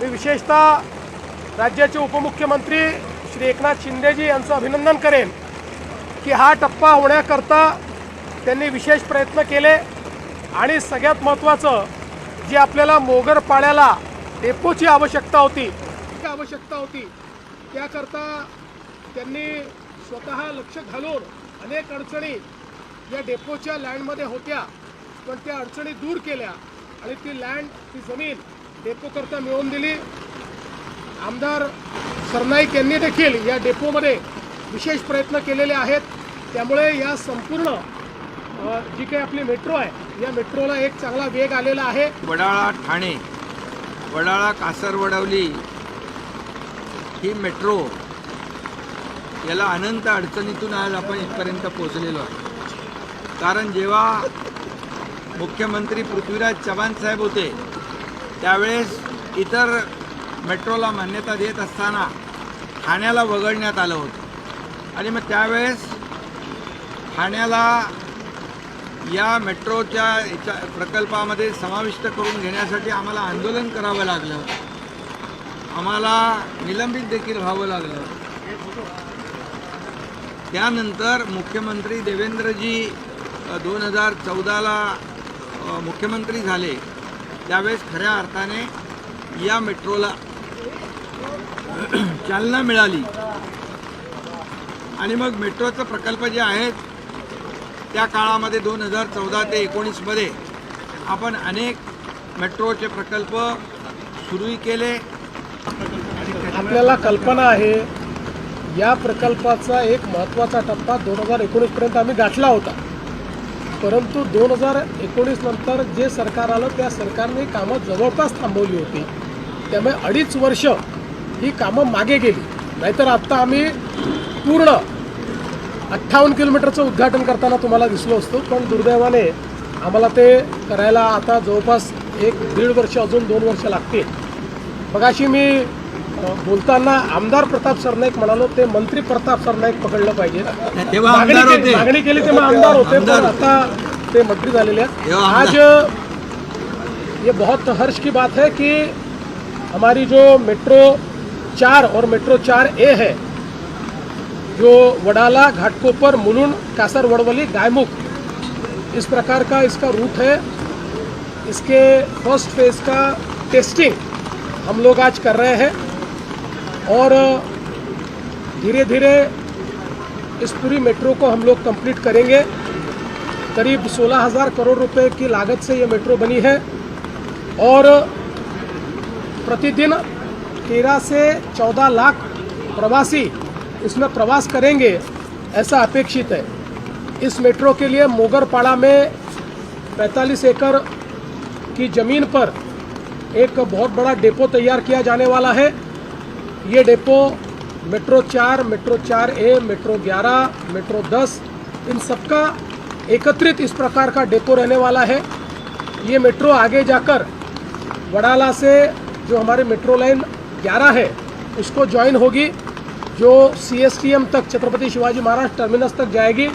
मी विशेषतः राज्याचे उपमुख्यमंत्री श्री एकनाथ शिंदेजी यांचं अभिनंदन करेन की हा टप्पा होण्याकरता त्यांनी विशेष प्रयत्न केले. आणि सगळ्यात महत्त्वाचं जी आपल्याला मोगर पाड्याला डेपोची आवश्यकता होती ती आवश्यकता होती. त्याकरता त्यांनी स्वतः लक्ष घालून अनेक अडचणी या डेपोच्या लँडमध्ये होत्या. पण त्या अडचणी दूर केल्या आणि ती लँड ती जमीन डेपोकरता मिळवून दिली. आमदार सरनाईक यांनी देखील या डेपोमध्ये विशेष प्रयत्न केलेले आहेत. त्यामुळे या संपूर्ण जी काही आपली मेट्रो आहे या मेट्रोला एक चांगला वेग आलेला आहे. वडाळा ठाणे वडाळा कासरवडवली ही मेट्रो याला अनंत अडचणीतून आज आपण इथपर्यंत पोहोचलेलो आहे कारण जेव्हा मुख्यमंत्री पृथ्वीराज चव्हाण साहेब होते त्यावेळेस इतर मेट्रोला मान्यता देत असताना ठाण्याला वगळण्यात आलं होतं. आणि मग त्यावेळेस ठाण्याला या मेट्रोच्या याच्या प्रकल्पामध्ये समाविष्ट करून घेण्यासाठी आम्हाला आंदोलन करावं लागलं. आम्हाला निलंबित देखील व्हावं लागलं. त्यानंतर मुख्यमंत्री देवेंद्रजी दोन हजार चौदाला मुख्यमंत्री झाले. त्यावेळेस खऱ्या अर्थाने या मेट्रोला चालना मिळाली. आणि मग मेट्रोचं प्रकल्प जे आहेत त्या काळामध्ये दोन हजार चौदा ते एकोणीसमध्ये आपण अनेक मेट्रोचे प्रकल्प सुरूही केले. आपल्याला कल्पना आहे या प्रकल्पाचा एक महत्त्वाचा टप्पा दोन हजार एकोणीसपर्यंत आम्ही गाठला होता. परंतु दोन हजार एकोणीस नंतर जे सरकार आलं त्या सरकारने कामं जवळपास थांबवली होती. त्यामुळे अडीच वर्ष ही कामं मागे गेली. नाहीतर आत्ता आम्ही पूर्ण अठ्ठावन्न किलोमीटरचं उद्घाटन करताना तुम्हाला दिसलो असतो पण दुर्दैवाने आम्हाला ते करायला आता जवळपास एक दीड वर्ष अजून दोन वर्ष लागतील. मगाशी मी बोलताना आमदार प्रताप सरनाईक म्हणालो ते मंत्री प्रताप सरनाईक पकडलं पाहिजे. तेव्हा मागणी आमदार होते. मागणी केली तेव्हा आमदार होते पण आता ते मंत्री झालेले आहेत. आज ये बहुत हर्ष की बात है कि हमारी जो मेट्रो चार और मेट्रो चार ए है जो वडाला घाटकोपर मुलुंड कासर वड़वली गायमुख इस प्रकार का इसका रूट है। इसके फ़र्स्ट फ़ेज़ का टेस्टिंग हम लोग आज कर रहे हैं। और धीरे धीरे इस पूरी मेट्रो को हम लोग कंप्लीट करेंगे। करीब 16,000 करोड़ रुपए की लागत से ये मेट्रो बनी है। और प्रतिदिन 13 से 14 लाख प्रवासी इसमें प्रवास करेंगे ऐसा अपेक्षित है। इस मेट्रो के लिए मोगरपाड़ा में 45 एकड़ की ज़मीन पर एक बहुत बड़ा डेपो तैयार किया जाने वाला है। ये डेपो, मेट्रो चार मेट्रो चार ए, मेट्रो ग्यारह, मेट्रो दस, इन सबका एकत्रित इस प्रकार का डेपो रहने वाला है। ये मेट्रो आगे जाकर वडाला से जो हमारे मेट्रो लाइन 11 है, उसको ज्वाइन होगी, जो सीएसटीएम तक छत्रपति शिवाजी महाराज टर्मिनस तक जाएगी।